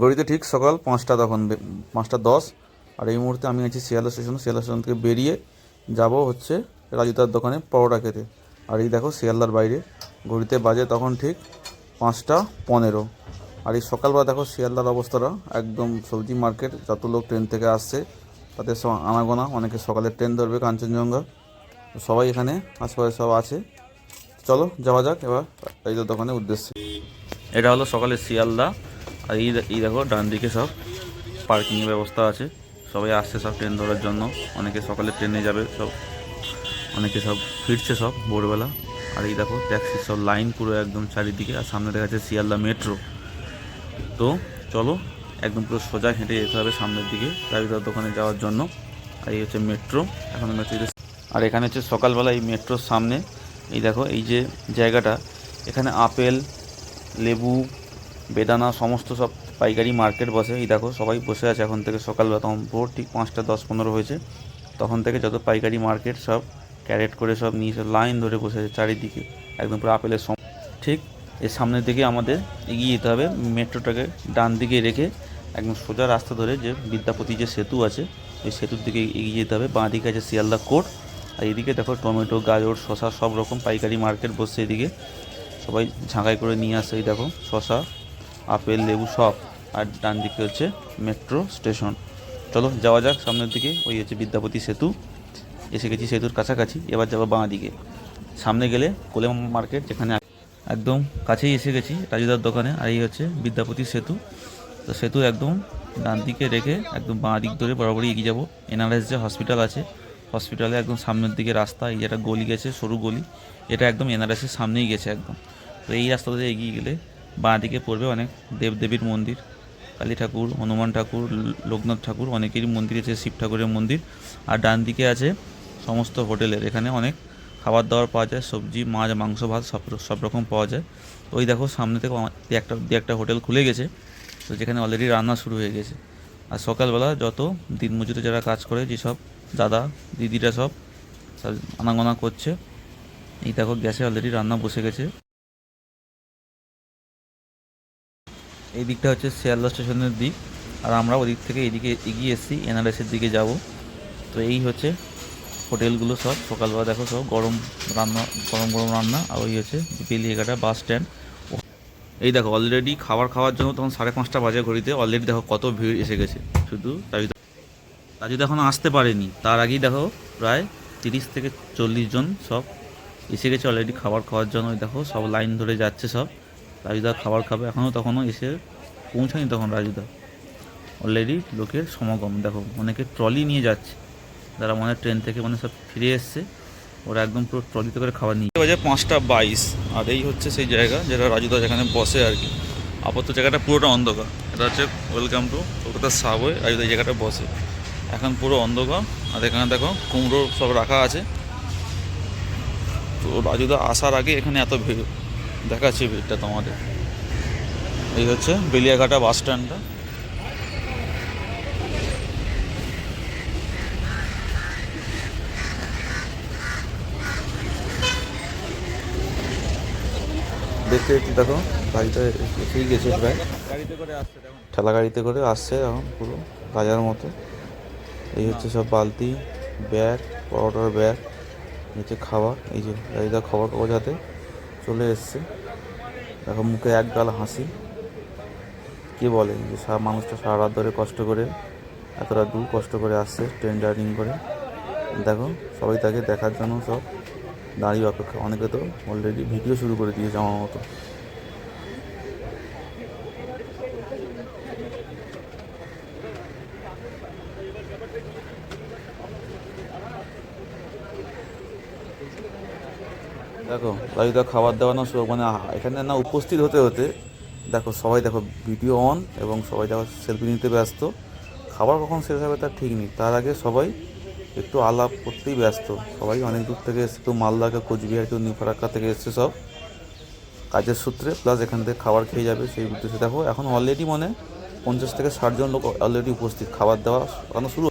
ঘড়িতে ঠিক সকাল পাঁচটা তখন, পাঁচটা দশ। আর এই মুহূর্তে আমি আছি শিয়ালদা স্টেশন। শিয়ালদা স্টেশন থেকে বেরিয়ে যাব হচ্ছে রাজুতার দোকানে পরোটা খেতে। আর এই দেখো শিয়ালদার বাইরে। ঘড়িতে বাজে তখন ঠিক পাঁচটা পনেরো। আর এই সকালবেলা দেখো শিয়ালদার অবস্থাটা একদম সবজি মার্কেট, যত লোক ট্রেন থেকে আসছে তাদের সব আনাগোনা। অনেকে সকালে ট্রেন ধরবে কাঞ্চনজঙ্ঘা। সবাই এখানে আশেপাশে সব আছে। চলো যাওয়া যাক এবার রাজুতার দোকানের উদ্দেশ্যে। এটা হলো সকালে শিয়ালদা। আর এই দেখো ডান দিকে সব পার্কিংয়ের ব্যবস্থা আছে। সবাই আসছে সব ট্রেন ধরার জন্য। অনেকে সকালে ট্রেনে যাবে, সব অনেকে সব ফিরছে সব ভোরবেলা। আর এই দেখো ট্যাক্সির সব লাইন পুরো একদম চারিদিকে, আর সামনে দেখা যাচ্ছে শিয়ালদা মেট্রো তো চলো, একদম পুরো সোজা হেঁটে যেতে হবে সামনের দিকে রাবিদার দোকানে যাওয়ার জন্য। আর এই হচ্ছে মেট্রো এখন মেট্রো আর এখানে হচ্ছে সকালবেলা এই মেট্রোর সামনে। এই দেখো, এই যে জায়গাটা, এখানে আপেল, লেবু, বেদানা, সমস্ত সব পাইকারি মার্কেট বসে। এই দেখো, সবাই বসে আছে এখন থেকে সকালবেলা। তখন ভোর ঠিক পাঁচটা, দশ, পনেরো হয়েছে। তখন থেকে যত পাইকারি মার্কেট সব ক্যারেট করে সব নিয়ে সব লাইন ধরে বসে আছে চারিদিকে। একদম পুরো আপেলের সম ঠিক এর সামনের দিকে আমাদের এগিয়ে যেতে হবে। মেট্রোটাকে ডান দিকে রেখে একদম সোজা রাস্তা ধরে যে বিদ্যাপতি যে সেতু আছে, ওই সেতুর দিকে এগিয়ে যেতে হবে। বাঁ দিকে আছে শিয়ালদা কোর্ট। আর এদিকে দেখো টমেটো, গাজর শশা সব রকম পাইকারি মার্কেট বসছে এদিকে। সবাই ঝাঁকাই করে নিয়ে আসে এই দেখো শশা আপেল, লেবু সব আর ডান দিকে হচ্ছে মেট্রো স্টেশন চলো যাওয়া যাক, সামনের দিকে ওই হচ্ছে বিদ্যাপতি সেতু। এসে গেছি সেতুর কাছাকাছি, এবার যাব বাঁ দিকে। সামনে গেলে কোলে মার্কেট যেখানে একদম কাছেই এসে গেছি, রাজুদার দোকানে, আর এই হচ্ছে বিদ্যাপতি সেতু। তো সেতু একদম ডান দিকে রেখে একদম বাঁ দিক ধরে বরাবরই এগিয়ে যাব। এনআরএস যে হসপিটাল আছে, হসপিটালে একদম সামনের দিকে রাস্তা, এই যে একটা গলি গেছে, সরু গলি, এটা একদম এনআরএসের সামনেই গেছে একদম। তো এই রাস্তা ধরে এগিয়ে গেলে বাঁ দিকে পড়বে অনেক দেবদেবীর মন্দির, কালী ঠাকুর, হনুমান ঠাকুর, লোকনাথ ঠাকুর, অনেকেরই মন্দির আছে, শিব ঠাকুরের মন্দির। আর ডান দিকে আছে সমস্ত হোটেলের, এখানে অনেক খাবার দাবার পাওয়া যায়, সবজি, মাছ, মাংস, ভাত, সব সব রকম পাওয়া যায়। তো ওই দেখো সামনে থেকে একটা একটা হোটেল খুলে গেছে, তো যেখানে অলরেডি রান্না শুরু হয়ে গেছে। আর সকালবেলা যত দিন দিনমজুরে যারা কাজ করে যেসব দাদা, দিদিরা সব আনাগোনা করছে, এই দেখো গ্যাসে অলরেডি রান্না বসে গেছে। এই দিকটা হচ্ছে শিয়ালদা স্টেশনের দিক। আর আমরা ওদিক থেকে এদিকে এগিয়ে এসেছি, এনআরএসের দিকে যাব। তো এই হচ্ছে হোটেলগুলো সব। সকালবেলা দেখো সব গরম রান্না, গরম গরম রান্না। আর ওই হচ্ছে বেলিয়াঘাটা বাস স্ট্যান্ড। এই দেখো অলরেডি খাবার খাওয়ার জন্য তখন সাড়ে পাঁচটা বাজে ঘড়িতে। অলরেডি দেখো কত ভিড় এসে গেছে। শুধু রাজুদা রাজুদা এখনও আসতে পারেনি। তার আগেই দেখো প্রায় তিরিশ থেকে চল্লিশ জন সব এসে গেছে অলরেডি খাবার খাওয়ার জন্য। দেখো সব লাইন ধরে যাচ্ছে সব। রাজুদা খাবার খাবে। এখনও তখনও এসে পৌঁছায়নি তখন রাজুদা। অলরেডি লোকের সমাগম। দেখো, অনেকে ট্রলি নিয়ে যাচ্ছে। যারা মনে হয় ট্রেন থেকে মানে সব ফিরে এসছে, ওরা একদম পুরো ট্রলিতে করে খাবার নিয়ে বাজে পাঁচটা বাইশ। আর এই হচ্ছে সেই জায়গা যেটা রাজুদা যেখানে বসে আর কি। আপাতত জায়গাটা পুরোটা অন্ধকার। এটা হচ্ছে ওয়েলকাম টু কলকাতার সাবওয়ে রাজুদা এই জায়গাটা বসে। এখন পুরো অন্ধকার। আর এখানে দেখো কুমড়ো সব রাখা আছে। তো রাজুদা আসার আগে এখানে এত ভিড়। দেখাচ্ছে ভিড়টা তোমাদের। এই হচ্ছে বেলিয়াঘাটা বাস স্ট্যান্ডটা। দেখতে দেখতে দেখো, গাড়িটা এসেই গেছে প্রায়। গাড়িতে ঠেলা গাড়িতে করে আসছে এখন পুরো রাজার মতো। এই হচ্ছে সব বালতি, ব্যাগ, পরোটার ব্যাগ নিচে খাবার। এই যে গাড়িটা খাবার কাগজ হাতে চলে এসছে। দেখো মুখে এক গাল হাসি। কে বলে যে সারা মানুষটা সারা রাত ধরে কষ্ট করে এতটা দূর কষ্ট করে আসছে ট্রেন জার্নিং করে। দেখো, সবাই তাকে দেখার জন্য সব দাঁড়িয়ে অপেক্ষা। অনেকে তো অলরেডি ভিডিও শুরু করে দিয়েছে আমার মতো। দেখো রাজুদা খাবার দাওয়ানো সব মানে এখানে না উপস্থিত হতে হতে, দেখো সবাই দেখো ভিডিও অন এবং সবাই দেখো সেলফি নিতে ব্যস্ত। খাবার কখন শেষ হবে তার ঠিক নেই। তার আগে সবাই একটু আলাপ করতেই ব্যস্ত। সবাই অনেক দূর থেকে এসছে, কেউ মালদা কেউ কোচবিহার, কেউ নিউ ফারাক্কা থেকে এসছে সব। কাজের সূত্রে প্লাস এখান থেকে খাবার খেয়ে যাবে সেই উদ্দেশ্যে। দেখো, এখন অলরেডি মানে পঞ্চাশ থেকে ষাট জন লোক অলরেডি উপস্থিত। খাবার দেওয়া শুরু